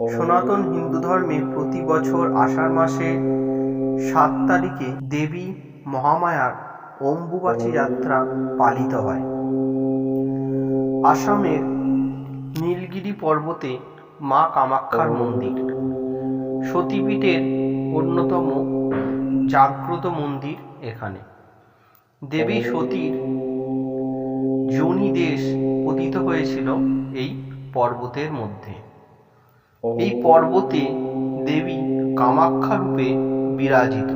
সনাতন হিন্দু ধর্মে প্রতি বছর আষাঢ় মাসে সাত তারিখে দেবী মহামায়ার অম্বুবাচী যাত্রা পালিত হয়। আসামের নীলগিরি পর্বতে মা কামাক্ষার মন্দির। সতীপীঠের অন্যতম জাগ্রত মন্দির এখানে। দেবী সতীর যোনি দেশ পতিত হয়েছিল এই পর্বতের মধ্যে। এই পর্বতে দেবী কামাক্ষা রূপে বিরাজিত।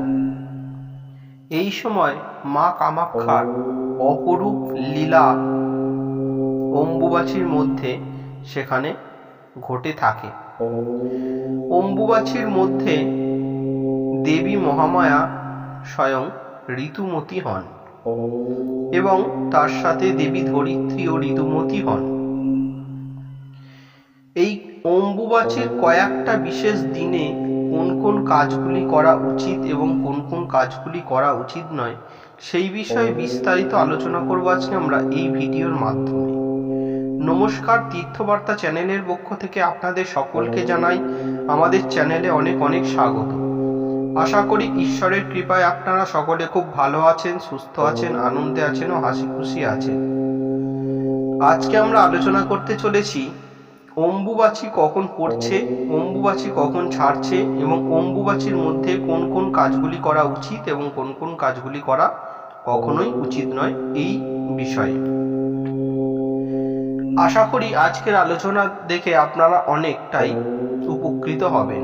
এই সময় মা কামাক্ষার অপরূপ লীলা অম্বুবাচীর মধ্যে সেখানে ঘটে থাকে। অম্বুবাচীর মধ্যে দেবী মহামায়া স্বয়ং ঋতুমতী হন এবং তার সাথে দেবী ধরিত্রী ও ঋতুমতী হন। অম্বুবাচীর কয়েকটা বিশেষ দিনে কোন কোন কাজগুলি করা উচিত এবং কোন কোন কাজগুলি করা উচিত নয়, সেই বিষয়ে বিস্তারিত আলোচনা করব আজকে আমরা এই ভিডিওর মাধ্যমে। নমস্কার তীর্থবার্তা চ্যানেলের পক্ষ থেকে আপনাদের সকলকে জানাই, আমাদের চ্যানেলে অনেক অনেক স্বাগত। আশা করি ঈশ্বরের কৃপায় আপনারা সকলে খুব ভালো আছেন, সুস্থ আছেন, আনন্দে আছেন ও হাসি খুশি আছেন। আজকে আমরা আলোচনা করতে চলেছি অম্বুবাচী কখন পড়ছে, অম্বুবাচী কখন ছাড়ছে এবং অম্বুবাচীর মধ্যে কোন কোন কাজগুলি করা উচিত এবং কোন কোন কাজগুলি করা কখনোই উচিত নয় এই বিষয়ে। আশা করি আজকের আলোচনা দেখে আপনারা অনেকটাই উপকৃত হবেন।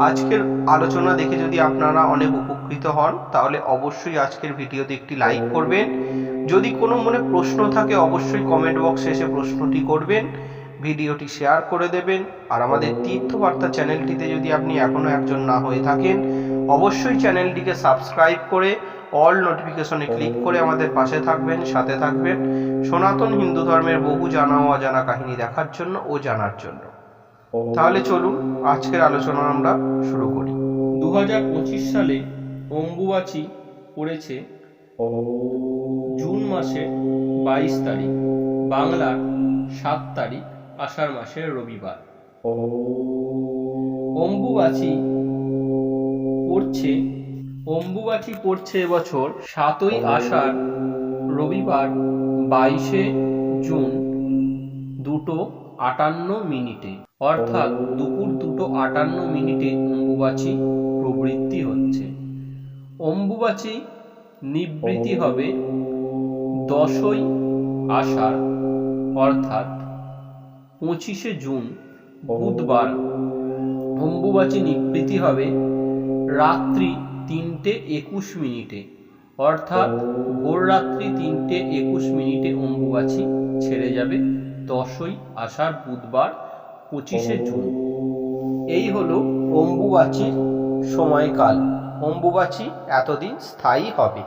আজকের আলোচনা দেখে যদি আপনারা অনেক উপকৃত হন, তাহলে অবশ্যই আজকের ভিডিওতে একটি লাইক করবেন। যদি কোনো মনে প্রশ্ন থাকে, অবশ্যই কমেন্ট বক্সে এসে প্রশ্নটি করবেন। ভিডিওটি শেয়ার করে দেবেন আর আমাদের তীর্থবার্তা চ্যানেলটিতে যদি আপনি এখনও একজন না হয়ে থাকেন, অবশ্যই চ্যানেলটিকে সাবস্ক্রাইব করে অল নোটিফিকেশনে ক্লিক করে আমাদের পাশে থাকবেন, সাথে থাকবেন। সনাতন হিন্দু ধর্মের বহু জানা ও অজানা কাহিনী দেখার জন্য ও জানার জন্য। তাহলে চলুন, আজকের আলোচনা আমরা শুরু করি। দু হাজার পঁচিশ সালে অম্বুবাচী পড়েছে জুন মাসের বাইশ তারিখ, বাংলার সাত তারিখ। আষাঢ় মাসের রবিবার। অম্বুবাচী পড়ছে অম্বুবাচী পড়ছে এবছর সাতই আষাঢ় রবিবার বাইশে জুন দুটো আটান্ন মিনিটে অর্থাৎ দুপুর দুটো আটান্ন মিনিটে অম্বুবাচী প্রবৃত্তি হচ্ছে অম্বুবাচী নিবৃত্তি হবে দশই আষাঢ় অর্থাৎ পঁচিশে জুন বুধবার। অম্বুবাচী নিবৃত্তি হবে রাত্রি তিনটে একুশ মিনিটে। অর্থাৎ ভোর রাত্রি তিনটে একুশ মিনিটে অম্বুবাচী ছেড়ে যাবে দশই আষাঢ় বুধবার পঁচিশে জুন। এই হলো অম্বুবাচীর সময়কাল। অম্বুবাচী এতদিন স্থায়ী হবে।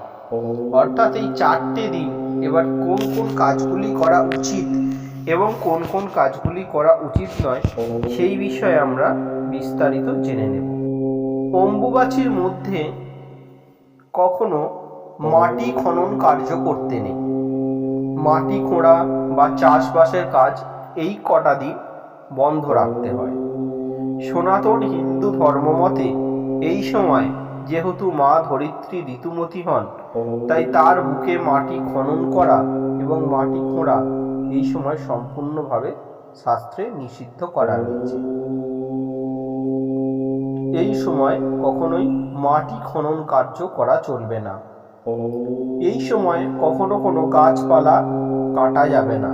অর্থাৎ এই চারটে দিন এবার কোন কোন কাজগুলি করা উচিত এবং কোন কোন কাজগুলি করা উচিত নয়, সেই বিষয়ে আমরা বিস্তারিত জেনে নেব। অম্বুবাচীর মধ্যে কখনো মাটি খনন কার্য করতে নেই। মাটি খোঁড়া বা চাষবাসের কাজ এই কটা দিন বন্ধ রাখতে হয়। সনাতন হিন্দু ধর্মমতে এই সময় যেহেতু মা ধরিত্রী ঋতুমতী হন, তাই তার বুকে মাটি খনন করা এবং মাটি খোঁড়া এই সময় সম্পূর্ণভাবে শাস্ত্রে নিষিদ্ধ করা হয়েছে। এই সময় কখনোই মাটি খনন কার্য করা চলবে না। এই সময় কখনো কোনো গাছপালা কাটা যাবে না।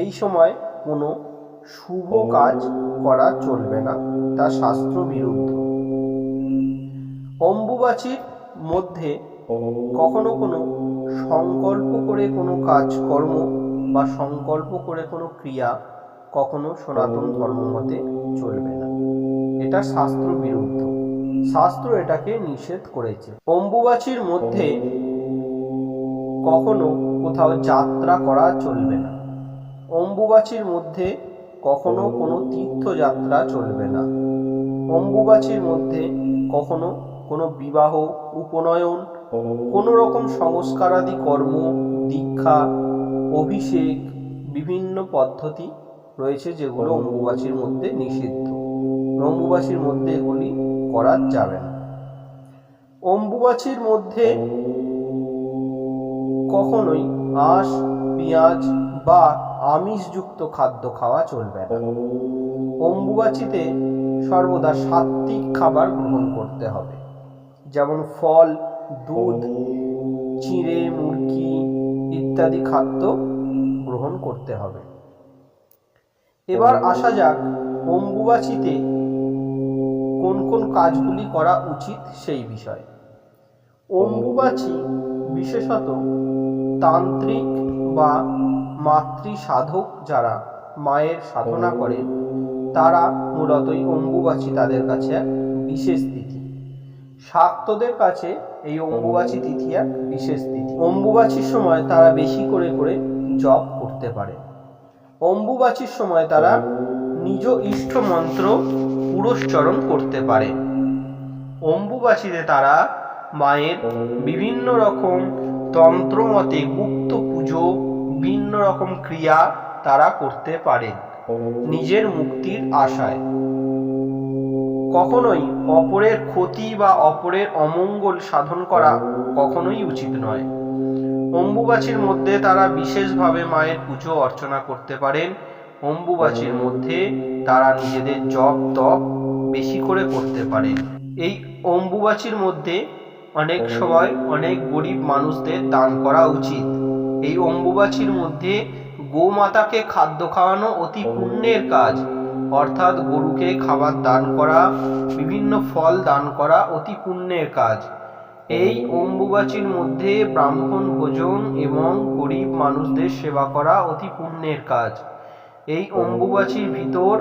এই সময় কোনো শুভ কাজ করা চলবে না, তা শাস্ত্র বিরুদ্ধ। অম্বুবাচীর মধ্যে কখনো কোনো সংকল্প করে কোনো কাজকর্ম বা সংকল্প করে কোনো ক্রিয়া কখনো সনাতন ধর্মমতে চলবে না। এটা শাস্ত্র বিরুদ্ধ। শাস্ত্র এটাকে নিষেধ করেছে। অম্বুবাচীর মধ্যে কখনো কোথাও যাত্রা করা চলবে না। অম্বুবাচীর মধ্যে কখনো কোনো তীর্থযাত্রা চলবে না। অম্বুবাচীর মধ্যে কখনো কোনো বিবাহ, উপনয়ন, কোনো রকম সংস্কারাদি কর্ম, দীক্ষা অভিষেক বিভিন্ন পদ্ধতি রয়েছে যেগুলো অম্বুবাচীর মধ্যে নিষিদ্ধ। অম্বুবাচীর মধ্যে এগুলি করা যাবে না। অম্বুবাচীর মধ্যে কখনোই আঁশ, পেঁয়াজ বা আমিষযুক্ত খাদ্য খাওয়া চলবে না। অম্বুবাচীতে সর্বদা সাত্ত্বিক খাবার গ্রহণ করতে হবে। যেমন ফল, দুধ, চিঁড়ে, মুরগি ইত্যাদি খাদ্য গ্রহণ করতে হবে। এবার আসা যাক, অম্বুবাচীতে কোন কোন কাজগুলি করা উচিত সেই বিষয়ে। অম্বুবাচী বিশেষত তান্ত্রিক বা মাতৃ সাধক যারা মায়ের সাধনা করে, তারা মূলত অম্বুবাচী তাদের কাছে এক বিশেষ তিথি। শাক্তদের কাছে এই অম্বুবাচী তিথি এক বিশেষ তিথি। অম্বুবাচীর সময় তারা বেশি করে করে জপ করতে পারে। অম্বুবাচীর সময় তারা নিজ ইষ্ট মন্ত্র পুরস্চরণ করতে পারে। অম্বুবাচীতে তারা মায়ের বিভিন্ন রকম তন্ত্র মতে গুপ্ত পুজো, বিভিন্ন রকম ক্রিয়া তারা করতে পারে। নিজের মুক্তির আশায়। কখনোই অপরের ক্ষতি বা অপরের অমঙ্গল সাধন করা কখনোই উচিত নয়। অম্বুবাচীর মধ্যে তারা বিশেষভাবে মায়ের পুজো অর্চনা করতে পারেন। অম্বুবাচীর মধ্যে তারা নিজেদের জপ তপ বেশি করে করতে পারেন। এই অম্বুবাচীর মধ্যে অনেক সময় অনেক গরিব মানুষদের দান করা উচিত। এই অম্বুবাচীর মধ্যে গোমাতাকে খাদ্য খাওয়ানো অতি পুণ্যের কাজ। অর্থাৎ গরুকে খাবার দান করা, বিভিন্ন ফল দান করা অতি পুণ্যের কাজ। এই অম্বুবাচীর মধ্যে ব্রাহ্মণ ভোজন এবং গরিব মানুষদের সেবা করা অতি পুণ্যের কাজ। এই অম্বুবাচীর ভিতর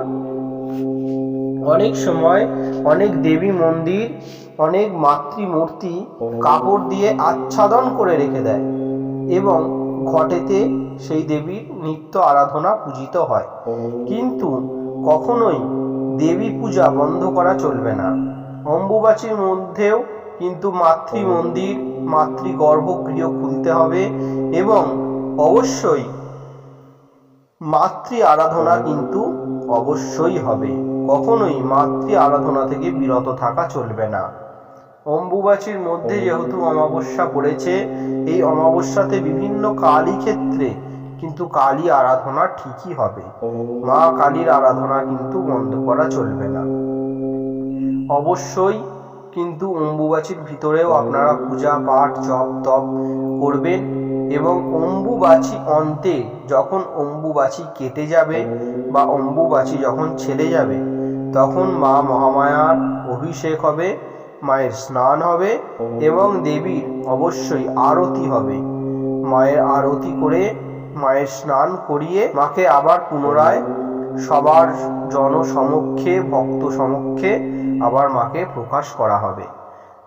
অনেক সময় অনেক দেবী মন্দির, অনেক মাতৃমূর্তি কাপড় দিয়ে আচ্ছাদন করে রেখে দেয় এবং ঘটেতে সেই দেবীর নিত্য আরাধনা পূজিত হয়। কিন্তু কখনোই দেবী পূজা বন্ধ করা চলবে না। অম্বুবাচীর মধ্যেও কিন্তু মাতৃ মন্দির মাতৃ গর্ভগৃহ খুলতে হবে এবং অবশ্যই মাতৃ আরাধনা কিন্তু অবশ্যই হবে। কখনোই মাতৃ আরাধনা থেকে বিরত থাকা চলবে না। অম্বুবাচীর মধ্যে যেহেতু অমাবস্যা পড়েছে, এই অমাবস্যাতে বিভিন্ন কালী ক্ষেত্রে কিন্তু কালী আরাধনা ঠিকই হবে। মা কালীর আরাধনা কিন্তু বন্ধ করা চলবে না। অবশ্যই কিন্তু অম্বুবাচীর ভিতরেও আপনারা পূজা, পাঠ, জপ, তপ করবেন এবং অম্বুবাচী অন্তে যখন অম্বুবাচী কেটে যাবে বা অম্বুবাচী যখন ছেড়ে যাবে, তখন মা মহামায়ার অভিষেক হবে, মায়ের স্নান হবে এবং দেবীর অবশ্যই আরতি হবে। মায়ের আরতি করে মায়ের স্নান করিয়ে মাকে আবার পুনরায় সবার জনসমক্ষে, ভক্ত সমক্ষে আবার মাকে প্রকাশ করা হবে।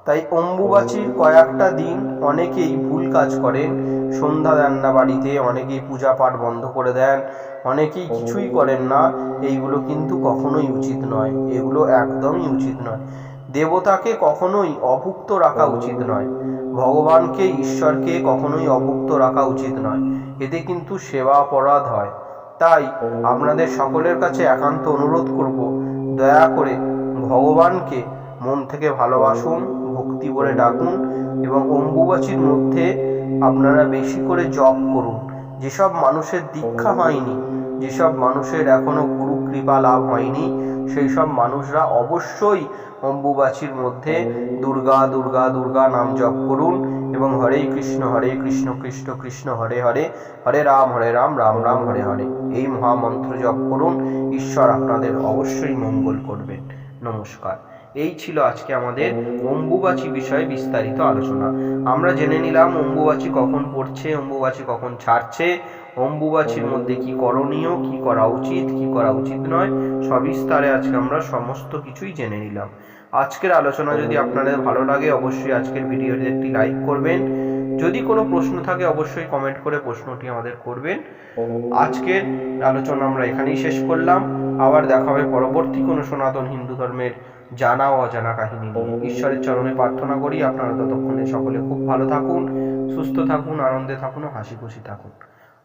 তাই অম্বুবাচীর কয়েকটা দিন অনেকেই ভুল কাজ করেন। সন্ধ্যা দেন না বাড়িতে, অনেকেই পূজা পাঠ বন্ধ করে দেন, অনেকেই কিছুই করেন না। এইগুলো কিন্তু কখনোই উচিত নয়। এগুলো একদমই উচিত নয়। দেবতাকে কখনোই অভুক্ত রাখা উচিত নয়। ভগবানকে, ঈশ্বরকে কখনোই অভুক্ত রাখা উচিত নয়। এতে কিন্তু সেবা অপরাধ হয়। তাই আপনাদের সকলের কাছে একান্ত অনুরোধ করব, দয়া করে ভগবানকে মন থেকে ভালোবাসুন, ভক্তি করে ডাকুন এবং অম্বুবাচীর মধ্যে আপনারা বেশি করে জপ করুন। যেসব মানুষের দীক্ষা হয়নি, যেসব মানুষের এখনও গুরু কৃপা লাভ হয়নি সেই সব মানুষরা অবশ্যই অম্বুবাচীর মধ্যে দুর্গা দুর্গা দুর্গা নাম জপ করুন এবং হরে কৃষ্ণ হরে কৃষ্ণ কৃষ্ণ কৃষ্ণ হরে হরে হরে রাম হরে রাম রাম রাম হরে হরে। এই মহামন্ত্র জপ করুন ঈশ্বর আপনাদের অবশ্যই মঙ্গল করবেন। নমস্কার। এই ছিল আজকে আমাদের অম্বুবাচী বিষয়ে বিস্তারিত আলোচনা। আমরা জেনে নিলাম অম্বুবাচী কখন পড়ছে, অম্বুবাচী কখন ছাড়ছে, অম্বুবাচীর মধ্যে কি করণীয়, কি করা উচিত, কি করা উচিত নয়, সবিস্তারে আজকে আমরা সমস্ত কিছুই জেনে নিলাম। আজকের আলোচনা যদি আপনাদের ভালো লাগে, অবশ্যই আজকের ভিডিওটি একটি লাইক করবেন। যদি কোনো প্রশ্ন থাকে, অবশ্যই কমেন্ট করে প্রশ্নটি আমাদের করবেন। আজকের আলোচনা আমরা এখানেই শেষ করলাম। আবার দেখা হবে পরবর্তী কোনো সনাতন হিন্দু ধর্মের জানা ও অজানা কাহিনী নিয়ে। ঈশ্বরের চরণে প্রার্থনা করি, আপনারা ততক্ষণে সকলে খুব ভালো থাকুন, সুস্থ থাকুন, আনন্দে থাকুন ও হাসি খুশি থাকুন।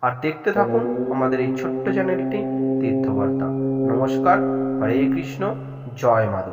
আর দেখতে থাকুন আমাদের এই ছোট্ট চ্যানেলটি, তীর্থবার্তা। নমস্কার, হরে কৃষ্ণ, জয় মাধব।